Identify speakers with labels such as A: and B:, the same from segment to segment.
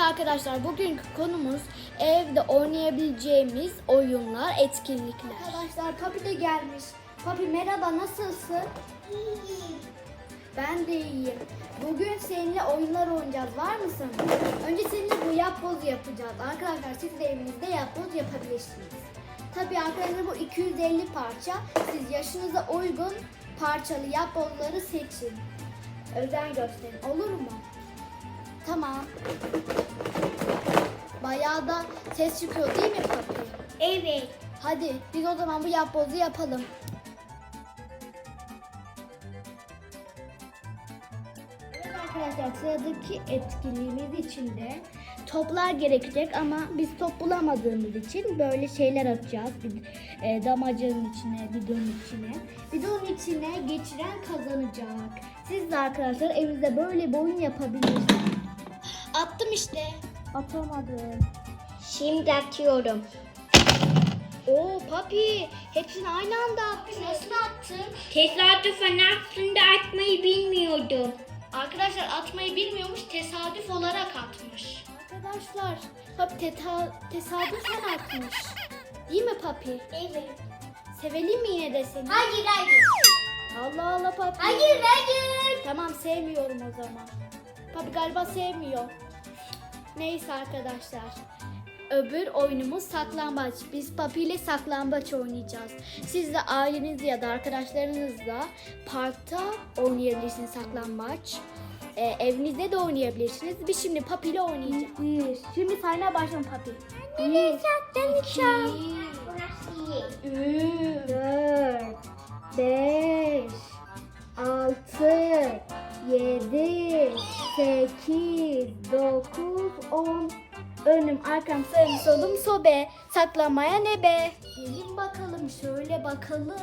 A: Arkadaşlar bugünkü konumuz evde oynayabileceğimiz oyunlar, etkinlikler.
B: Arkadaşlar Papi de gelmiş. Papi merhaba nasılsın?
C: İyiyim.
B: Ben de iyiyim. Bugün seninle oyunlar oynayacağız. Var mısın? Önce seninle bu yapboz yapacağız. Arkadaşlar siz de evinizde yapboz yapabilirsiniz. Tabii arkadaşlar bu 250 parça. Siz yaşınıza uygun parçalı yapbozları seçin. Özen gösterin. Olur mu? Tamam. Bayağı da ses çıkıyor değil mi Papi?
C: Evet.
B: Hadi biz o zaman bu yapbozu yapalım. Evet arkadaşlar sıradaki etkinliğimiz için de toplar gerekecek ama biz top bulamadığımız için böyle şeyler atacağız. Bir, e, damacının içine, bidonun içine. Bidonun içine geçiren kazanacak. Siz de arkadaşlar evinizde böyle bir oyun yapabilirsiniz.
A: Attım işte.
B: Atamadım.
C: Şimdi atıyorum.
A: Oo papi, hepsini aynı anda attın.
B: Nasıl attın?
C: Tesadüfen aslında atmayı bilmiyordum.
B: Arkadaşlar atmayı bilmiyormuş, tesadüf olarak atmış. Arkadaşlar, Papi teta- tesadüfen atmış. Değil mi Papi?
C: Evet.
B: Sevelim mi yine de seni?
C: Hayır hayır.
B: Allah Allah Papi.
C: Hayır hayır.
B: Tamam sevmiyorum o zaman. Papi galiba sevmiyor. Neyse arkadaşlar. Öbür oyunumuz saklambaç. Biz Papi ile saklambaç oynayacağız. Siz de ailenizle ya da arkadaşlarınızla parkta oynayabilirsiniz saklambaç. Ee, evinizde de oynayabilirsiniz. Biz şimdi Papi ile oynayacağız. Şimdi saymaya başlayalım Papi.
C: Nereye sattın
B: İki,
C: Burası iyi.
B: üç, dört, beş, altı, yedi, sekiz, dokuz, on. Önüm, arkam, sağım, solum, sobe. Saklamaya ne be? Gelin bakalım, şöyle bakalım.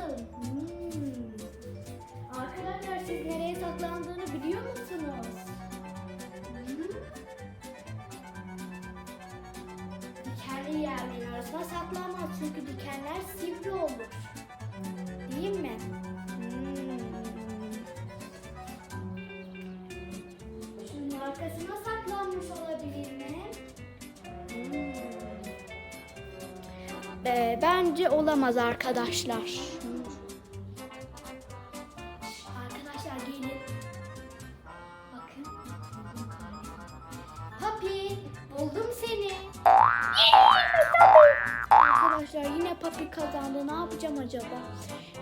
B: Arkasına saklanmış olabilir mi? Hmm. Ee, bence olamaz arkadaşlar. Arkadaşlar gelin. Bakın. Papi buldum seni. Arkadaşlar yine Papi kazandı. Ne yapacağım acaba?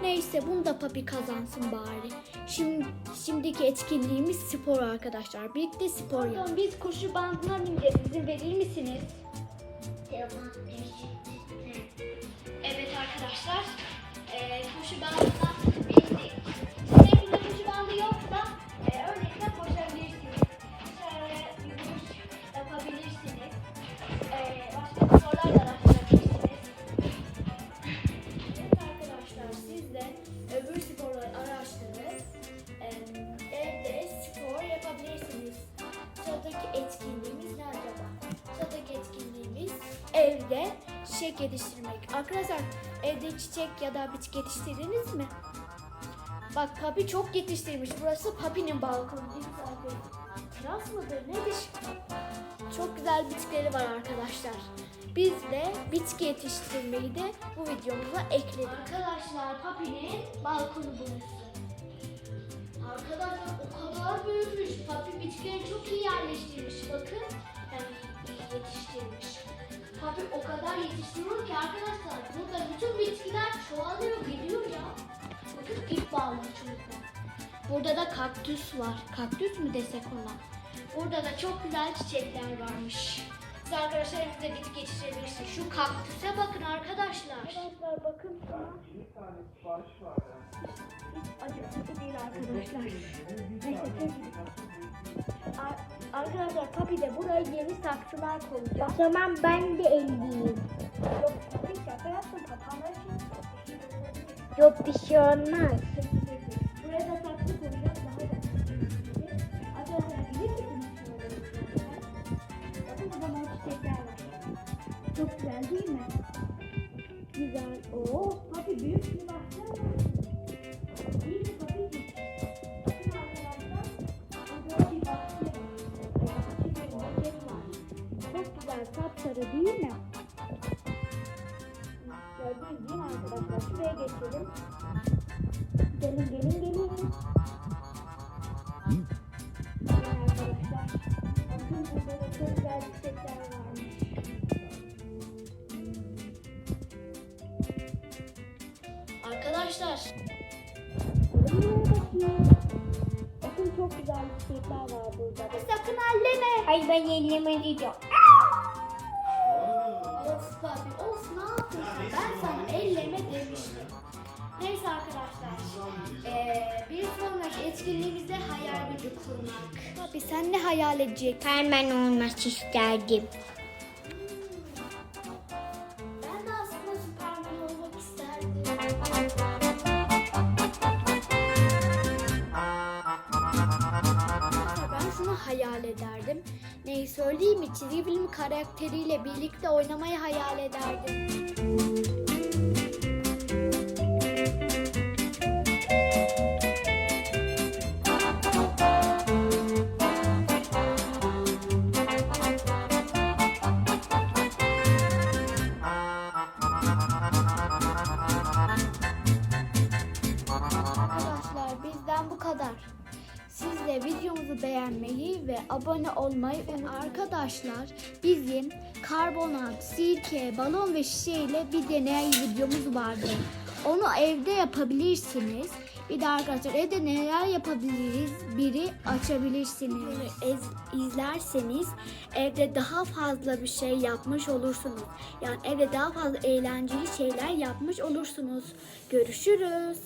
B: Neyse bunu da Papi kazansın bari. Şimdi şimdiki etkinliğimiz spor arkadaşlar. Birlikte spor yapalım. Biz koşu bandına bineceğiz. İzin verir misiniz? Evet arkadaşlar. Eee koşu bandına bindik. Burada koşu bandı yoksa etkinliğimiz ne acaba? Sıradaki etkinliğimiz evde çiçek yetiştirmek. Arkadaşlar evde çiçek ya da bitki yetiştirdiniz mi? Bak Papi çok yetiştirmiş. Burası Papi'nin balkonu. Ne güzel bir teras mıdır? Nedir? Çok güzel bitkileri var arkadaşlar. Biz de bitki yetiştirmeyi de bu videomuza ekledik. Arkadaşlar Papi'nin balkonu burası. Papi bitkileri çok iyi yerleştirmiş. Bakın. Yani yetiştirmiş. Papi o kadar yetiştiriyor ki arkadaşlar burada bütün bitkiler çoğalıyor gidiyor ya. Bakın ip bağlı çocuklar. Burada da kaktüs var. Kaktüs mü desek ona? Burada da çok güzel çiçekler varmış. Siz arkadaşlar evinizde bitki yetiştirebilirsiniz. Şu kaktüse bakın arkadaşlar. Arkadaşlar bakın şuna. Acısı değil arkadaşlar. Neyse Arkadaşlar Papi de buraya yeni saksılar koyacak.
C: O zaman ben de elliyim.
B: Yok Papi şaka yaptım papağanlar için.
C: Yok bir şey olmaz.
B: Buraya da saksı koyacağız daha da. Arkadaşlar bilir misiniz şöyle? Bakın burada mor çiçekler var. Çok güzel değil mi? Güzel. Oo, Papi büyük bir baksana.
A: Sapsarı değil mi? Gördünüz değil arkadaşlar? Şuraya geçelim. Gelin gelin gelin. Arkadaşlar. Bakın çok güzel çiçekler var burada. Sakın elleme.
C: Hayır ben ellemeyeceğim.
B: of etkinliğimizde hayal gücü kurmak. Barbie sen ne hayal edeceksin?
C: Ben olmak isterdim.
B: Ben de aslında olmak isterdim. Ben şunu hayal ederdim. Neyi söyleyeyim mi? Çizgi film karakteriyle birlikte oynamayı hayal ederdim. Ve abone olmayı unutmayın. Arkadaşlar bizim karbonat, sirke, balon ve şişe ile bir deney videomuz vardı. Onu evde yapabilirsiniz. Bir de arkadaşlar evde neler yapabiliriz biri açabilirsiniz. Ez- izlerseniz evde daha fazla bir şey yapmış olursunuz. Yani evde daha fazla eğlenceli şeyler yapmış olursunuz. Görüşürüz.